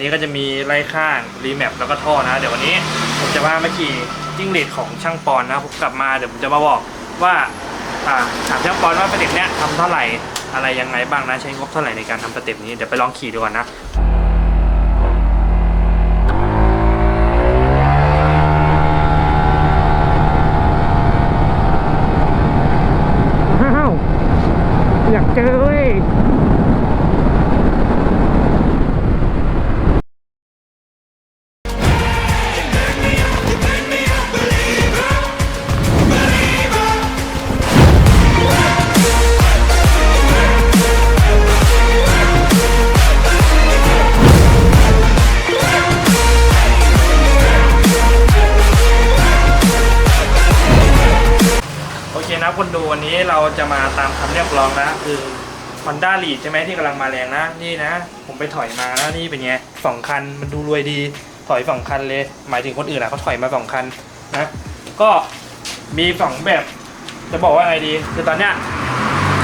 นี้ก็จะมีไล่ข้างรีแมปแล้วก็ท่อนะ เดี๋ยววันนี้ผมจะพามาขี่จิ้งหรีดของช่างปอนนะผมกลับมาเดี๋ยวผมจะมาบอกว่าถามช่างปอนว่าสเต็ปเนี้ยทำเท่าไหร่อะไรยังไงบ้างนะใช้งบเท่าไหร่ในการทำสเต็ปนี้เดี๋ยวไปลองขี่ดูก่อนนะอ้อยากเจอเว้ย กลองนะคือ Honda l e a d ใช่ไหมที่กำลังมาแรงนะ นี่นะ ผมไปถอยมาแล้วนี่เป็นไงสองคันมันดูรวยดี ถอยสองคันเลย หมายถึงคนอื่นอะเขาถอยมาสองคันนะ ก็มีสองแบบ จะบอกว่าไงดีคือตอนเนี้ย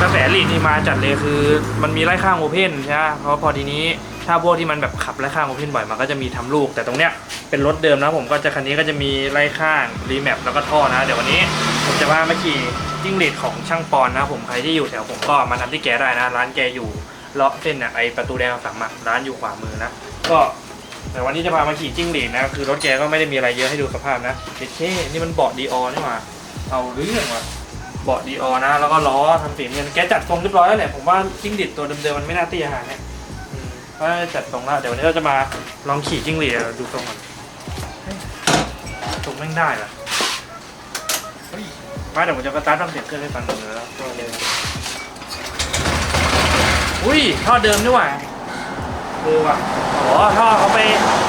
ระแสลีดนี่มาจัดเลยคือมันมีไล่ข้างโอเพนใช่ไหมเพราะพอทีนี้ถ้าพวกที่มันแบบขับไล่ข้างโอเพนบ่อยมันก็จะมีทำลูก แต่ตรงเนี้ยเป็นรถเดิมนะผมก็จะคันนี้ก็จะมีไล่ข้างรีแมปแล้วก็ท่อนะ เดี๋ยววันนี้ผมจะพามาขี่จิ้งหรีดของช่างปอนนะผมใครที่อยู่แถวผมก็มาทำที่แกได้นะ ร้านแกอยู่เลาะเส้นน่ะไอประตูแดงสามอะร้านอยู่ขวามือนะก็แต่วันนี้จะพามาขี่จิ้งหรีดนะ คือรถแกก็ไม่ได้มีอะไรเยอะให้ดูสภาพนะเด็ดเท่นี่มันเบาะดีออนี่หว่าเอาเรื่องว่ะ เบาะดีออนะ แล้วก็ล้อทำสีเงินแกจัดทรงเรียบร้อยแล้วแหละผมว่าจิ้งหรีดตัวเดิมๆมันไม่น่าตีอาหาเนี่ยก็จัดทรงแล้วเดี๋ยววันนี้เราจะมาลองขี่จิ้งหรีดดูทรงก่อนทรงแม่งได้เหรอเฮ้ยมาเดี๋ยวผมจะสตาร์ททำเสียงเครื่องให้ฟังหนึ่งแล้วก็เลยอุ้ยท่อเดิมนี่หว่าเออว่ะอ๋อท่อเขาไป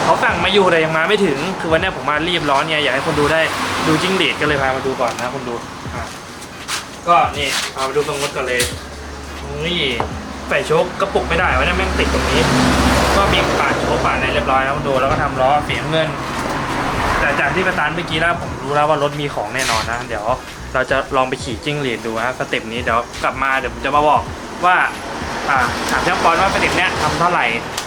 เขาสั่งมาอยู่แต่ยังมาไม่ถึง คือวันนี้ผมมารีบร้อนเนี่ยอยากให้คนดูได้ดูจิ้งหรีดก็เลยพามาดูก่อนนะคนดูอะ ก็นี่พาไปดูตรงรถกันเลยนี่ใส่โชคกระปุกไม่ได้วะนี่แม่งติดตรงนี้ ก็มีปาดโชคปาดในเรียบร้อยแล้วดูแล้วก็ทำล้อเสียเงิน แต่จากที่ประตานเมื่อกี้แล้วผมรู้แล้วว่ารถมีของแน่นอนนะ เดี๋ยวเราจะลองไปขี่จิ้งหรีดดูฮะสเต็ปนี้เดี๋ยวกลับมาเดี๋ยวผมจะมาบอกว่าอ่าถามช่างปอนว่าสเต็ปเนี้ยทำเท่าไหร่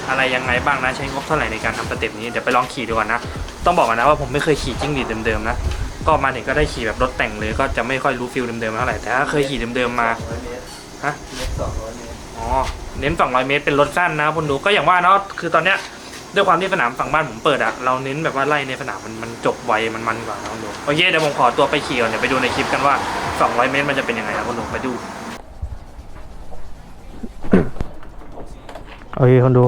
อะไรยังไงบ้างนะใช้งบเท่าไหร่ในการทำสเต็ปนี้เดี๋ยวไปลองขี่ดูก่อนนะ ต้องบอกก่อนนะว่าผมไม่เคยขี่จิ้งหรีดเดิมๆนะ ก็มาถึงก็ได้ขี่แบบรถแต่งเลย ก็จะไม่ค่อยรู้ฟิลเดิมๆเท่าไหร่แต่ถ้าเคยขี่เดิมๆมาฮะเมตรสองร้อยเมตรอ๋อเน้น 200 เมตรเป็นรถสั้นนะคุณดูก็อย่างว่าเนาะคือตอนเนี้ยด้วยความที่สนามฝั่งบ้านผมเปิดอะเราเน้นแบบว่าไล่ในสนามมันมันจบไวมันมันกว่านะคุณดูโอเคเดี๋ยวผมขอตัวไปขี่ก่อนเดี๋ยวไปดูในคลิปกันว่า 200 เมตรมันจะเป็นยังไงนะคุณดูไปดูโอเคคนดู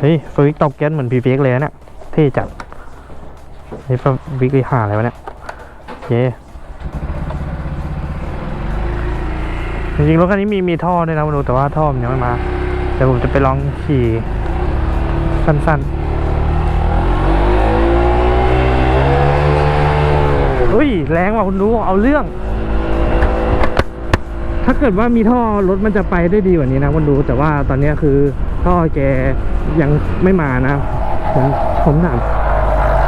เฮ้ยสวิกตบแก๊สเหมือนพีเฟกเลยนะเนี่ยเท่จัดเฮ้ยวิกเลยหาอะไรวะเนี่ยโอ เคจริงๆรถคันนี้มีมีท่อด้วยนะคนดูแต่ว่าท่อมันยังไม่มาเดี๋ยวผมจะไปลองขี่สั้นๆเฮ้ยแรงว่ะคุณดูเอาเรื่อง ถ้าเกิดว่ามีท่อรถมันจะไปได้ดีกว่านี้นะคุณดู แต่ว่าตอนนี้คือท่อแกยังไม่มานะ ผมผมถาม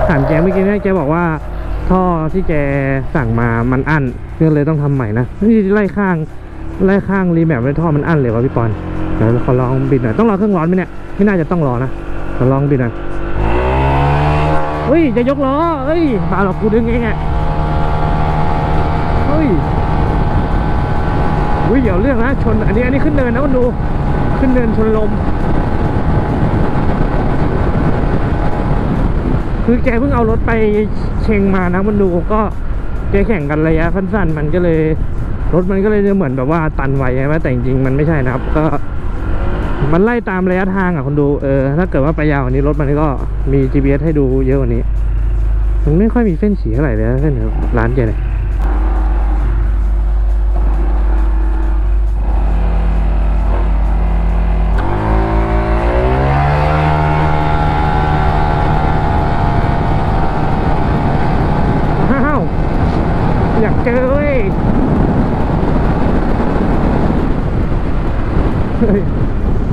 ถามแกเมื่อกี้เนี่ยแกบอกว่า ท่อที่แกสั่งมามันอั้นก็เลยต้องทำใหม่นะนี่ไล่ข้างไล่ข้างรีแมปไว้ท่อมันอั้นเลยวะพี่ปอนเดี๋ยวขอลองบิดหน่อยต้องรอเครื่องร้อนไหมเนี่ยไม่น่าจะต้องรอนะขอลองบิดหน่อยเฮ้ยจะยกล้อเฮ้ยมาหรอกกูดึงเองอะเฮ้ยอุ้ยเดี๋ยวเรื่องนะชนอันนี้อันนี้ขึ้นเนินนะคุณดูขึ้นเนินชนลมคือแกเพิ่งเอารถไป เชงมานะมันดูก็แกแข่งกันระยะสั้นๆมันก็เลยรถมันก็เลยเหมือนแบบว่าตันไวใช่ไหมแต่จริงๆมันไม่ใช่นะครับ ก็ มันไล่ตามระยะทางอะคนดูเออถ้าเกิดว่าไปยาวกว่านี้รถมันก็มี GPS ให้ดูเยอะกว่านี้ มันไม่ค่อยมีเส้นสีเท่าไหร่เลยเส้นร้านแกเนี่ย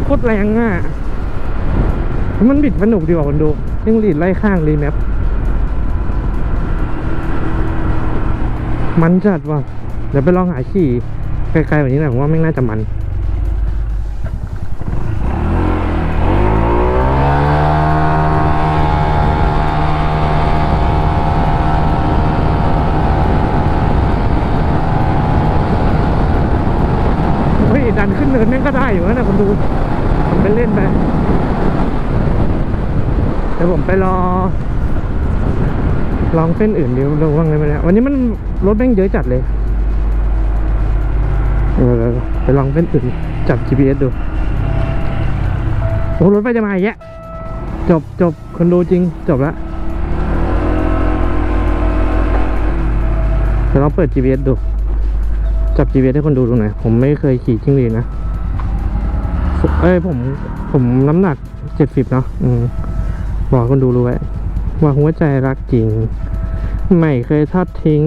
โคตรแรงอะ มันบิดสนุกดีกว่าคนดู ยังรีดไล่ข้างรีแมปมันจัดว่ะ เดี๋ยวไปลองหาขี่ไกลๆแบบนี้หน่อยผมว่าไม่น่าจะมัน ดันขึ้นเนินนั่นก็ได้อยู่นะคนดูผมไปเล่นไปแต่ผมไปรอ ลองเส้นอื่นดี๋ยวราวังเลยไปแล้ววันนี้มันรถแม่งเยอะจัดเลยเออไปลองเส้นอื่นจับ GPS ดูโอ้รถไปจะมาอีกแย่จบจบคนดูจริงจบละเดี๋ยวเราเปิด GPS ดู จับ GPS ให้คนดูดูหน่อย ผมไม่เคยขี่จิ้งหรีดนะ เอ้ยผมผมน้ำหนักเจ็ดสิบเนาะอืมบอกคนดูรู้ไว้ ว่าหัวใจรักจริง ไม่เคยทอดทิ้ง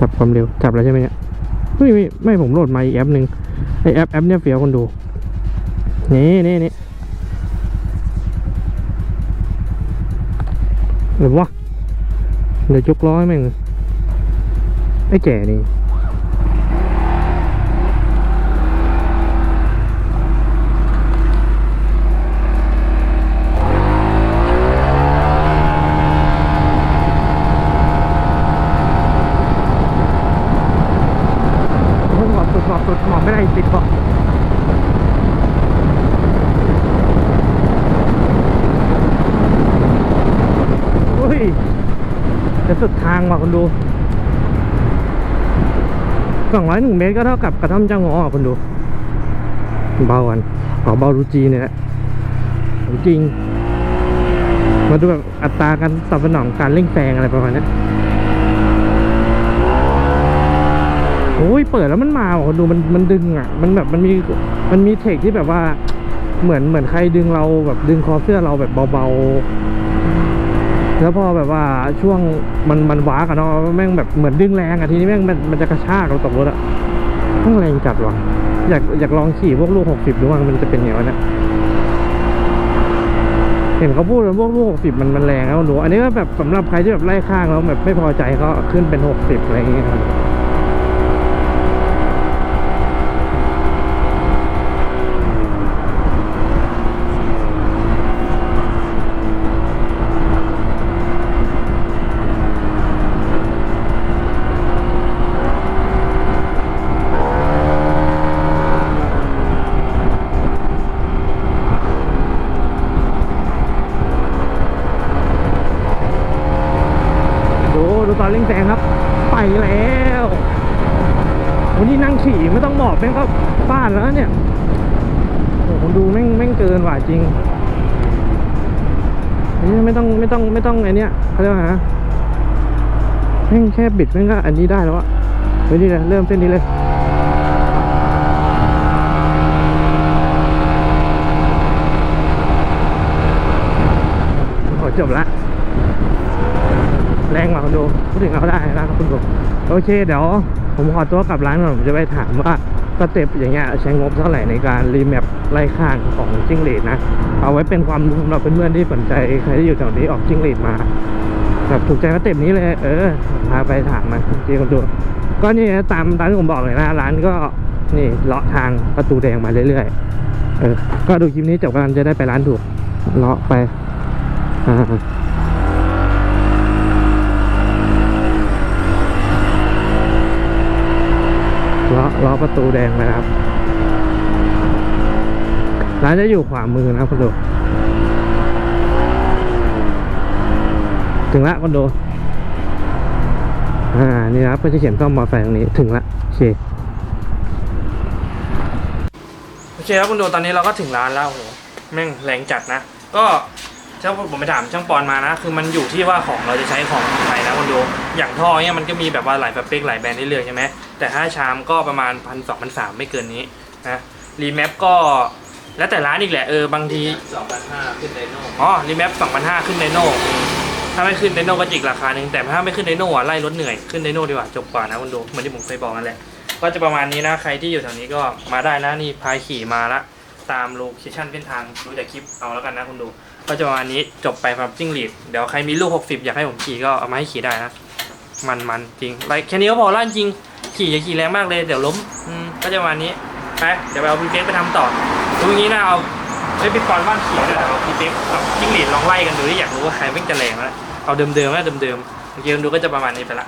จับความเร็ว จับแล้วใช่ไหมเนี่ยไม่ไม่ไม่ผมโหลดมาอีกแอปหนึ่งไอแอปแอปเนี่ยเฟี้ยวคนดู นี่นี่นี่หรือวะเดี๋ยวยกล้อให้แม่ง ไอ้แก่นี่โอ้โหมอบสุดหมอบสุดหมอบไม่ได้ติดบาะอุ้ยจะสุดทางว่ะคุณดู สองร้อยหนึ่งเมตรก็เท่ากับกระท่อมเจ้างออะคุณดู เบากันขอเบาดูจีเนี่ยแหละจริง มาดูแบบอัตราการตอบสนองการเร่งแซงอะไรประมาณนี้โอ้ยเปิดแล้วมันมาคนดูมันมันดึงอะ มันแบบมันมีมันมีเทคที่แบบว่าเหมือนเหมือนใครดึงเราแบบดึงคอเสื้อเราแบบเบาๆ แล้วพอแบบว่าช่วงมันมันว้ากันเนาะแม่งแบบเหมือนดึงแรงอะทีนี้แม่งมันมันจะกระชากเราตกรถอะต้องแรงจัดว่ะอยากอยากลองขี่พวกลูกหกสิบดูว่ามันจะเป็นยังไงวะเนี่ยเห็นเขาพูดว่าพวกลูกหกสิบมันมันแรงแล้วหนูอันนี้ก็แบบสำหรับใครที่แบบไล่ข้างแล้วแบบไม่พอใจก็ขึ้นเป็นหกสิบอะไรอย่างเงี้ยครับ เร่งแซงครับ ไปแล้ววันนี้นั่งขี่ไม่ต้องหมอบแม่งก็บ้านแล้วเนี่ยโอ้โหดูแม่งแม่งเกินว่ะจริงนนี้ไม่ต้องไม่ต้องไม่ต้องไอเนี้ยเขาเรียกว่าไงนะแม่งแค่บิดแม่งก็อันนี้ได้แล้วอะเฮ้ยนี่เลยเริ่มเส้นนี้เลยโอ้จบละ แรงกว่าคนดูพูดถึงเอาได้นะครับคุณผู้ชมโอเค เดี๋ยวผมขอตัวกลับร้านก่อนผมจะไปถามว่าสเต็ปอย่างเงี้ยใช้งบเท่าไหร่ในการรีแมปไล่ข้างของจิ้งหรีดนะ เอาไว้เป็นความรู้สำหรับเพื่อนๆที่สนใจใครที่อยู่แถวนี้ออกจิ้งหรีดมาแบบถูกใจสเต็ปนี้เลย เออพาไปถามมาจริงๆดูก็นี่นะตามตามที่ผมบอกเลยนะร้านก็นี่เลาะทางประตูแดงมาเรื่อยๆเออก็ดูคลิปนี้จบกันจะได้ไปร้านถูกเลาะไปอ่า ล้อประตูแดงไปนะครับ ร้านจะอยู่ขวามือนะครับคุณดูถึงละคุณดูอ่า นี่นะครับก็จะเขียนซ่อมมอเตอร์ไซค์ตรงนี้ ถึงละ โอเค โอเคครับคุณดูตอนนี้เราก็ถึงร้านแล้วโหแม่งแรงจัดนะ ก็ ช่างผมไปถามช่างปอนมานะ คือมันอยู่ที่ว่าของเราจะใช้ของไหนนะคุณดูอย่างท่อเนี่ยมันก็มีแบบว่าหลายสเปคหลายแบรนด์ให้เลือกใช่ไหมแต่ถ้าชามก็ประมาณพันสองพันสามไม่เกินนี้นะรีแมปก็แล้วแต่ร้านอีกแหละเออบางทีสองพันห้าขึ้นไดโน่อ๋อรีแมปสองพันห้าขึ้นไดโน่ถ้าไม่ขึ้นไดโน่ก็จิกราคาหนึ่งแต่ถ้าไม่ขึ้นไดโน่อะไล่รถเหนื่อยขึ้นไดโน่ดีกว่าจบกว่านะคุณดูเหมือนที่ผมเคยบอกนั่นแหละก็จะประมาณนี้นะใครที่อยู่แถวนี้ก็มาได้นะนี่พายขี่มาละตามโลเคชั่นเส้นทางดูจากคลิปเอาแล้วกันนะคุณดู ก็จะประมาณนี้จบไปสำหรับจิ้งหรีดเดี๋ยวใครมีลูก 60 อยากให้ผมขี่ก็เอามาให้ขี่ได้นะ มันมันจริงไรแค่นี้ก็พอละจริง ขี่อย่าขี่แรงมากเลยเดี๋ยวล้มอืมก็จะประมาณนี้ไปเดี๋ยวไปเอาพี่เป๊กไปทำต่อดูอย่างนี้นะเอาไอ้ยพี่ปอนว่างขี่ด้วยนะเอาพี่เป๊กกับจิ้งหรีดลองไล่กันดูที่อยากรู้ว่าใครวิ่งจะแรงแล้วเอาเดิมๆนะเดิมๆโอเคคุณดูก็จะประมาณนี้ไปละ